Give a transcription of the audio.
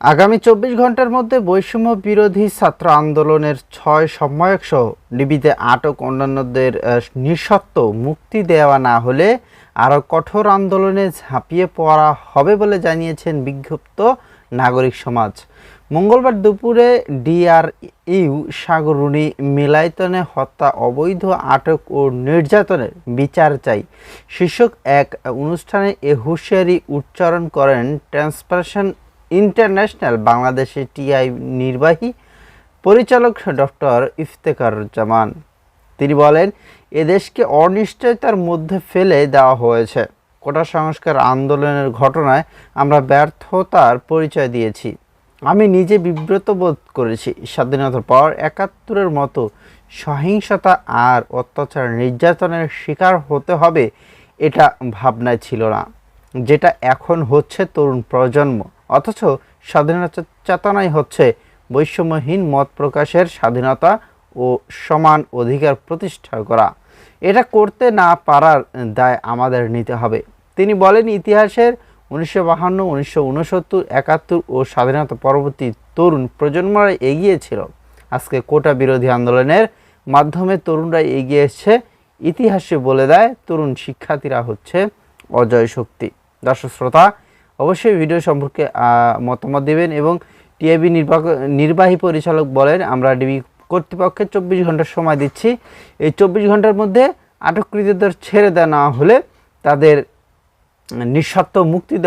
আগামী চব্বিশ ঘণ্টার মধ্যে বৈষম্য বিরোধী ছাত্র আন্দোলনের ছয় সম্মায়ক সহ ডিবিতে আটক অন্যান্যদের নিঃশর্ত মুক্তি দেওয়া না হলে আরও কঠোর আন্দোলনে ঝাঁপিয়ে পড়া হবে বলে জানিয়েছেন বিক্ষুব্ধ নাগরিক সমাজ। মঙ্গলবার দুপুরে ডিআরইউ সাগরুনি মিলাইতনে হত্যা, অবৈধ আটক ও নির্যাতনের বিচার চাই। শীর্ষক এক অনুষ্ঠানে এ হুঁশিয়ারি উচ্চারণ করেন ট্রান্সপারেশন ইন্টারন্যাশনাল বাংলাদেশের টিআই নির্বাহী পরিচালক ডক্টর ইফতেখার জামান তিনি বলেন এদেশকে অনিশ্চয়তার মধ্যে ফেলে দেওয়া হয়েছে। কোটা সংস্কার আন্দোলনের ঘটনায় আমরা ব্যর্থতার পরিচয় দিয়েছি। আমি নিজে বিব্রত বোধ করেছি। স্বাধীনতার পর একাত্তরের মতো সহিংসতা আর অত্যাচার নির্যাতনের শিকার হতে হবে এটা ভাবনায় ছিল না। যেটা এখন হচ্ছে তরুণ প্রজন্ম। অথচ স্বাধীনতা চেতনাই হচ্ছে বৈষম্যহীন মত প্রকাশের স্বাধীনতা ও সমান অধিকার প্রতিষ্ঠা করা। এটা করতে না পারার দায় আমাদের নিতে হবে। তিনি বলেন, ইতিহাসের উনিশশো বাহান্ন, উনিশশো উনসত্তর, একাত্তর ও স্বাধীনতা পরবর্তী তরুণ প্রজন্মরা এগিয়ে ছিল। আজকে কোটা বিরোধী আন্দোলনের মাধ্যমে তরুণরা এগিয়ে এসছে। ইতিহাসে বলে দেয়, তরুণ শিক্ষার্থীরা হচ্ছে অজয় শক্তি। দর্শক শ্রোতা অবশ্যই ভিডিও সম্পর্কে মতামত দেবেন এবং টিআইবি নির্বাহী পরিচালক বলেন, আমরা ডিবি কর্তৃপক্ষের চব্বিশ ঘণ্টার সময় দিচ্ছি। এই চব্বিশ ঘণ্টার মধ্যে আটককৃতদের ছেড়ে দেওয়া না হলে তাদের নিঃস্বার্থ মুক্তি দেওয়া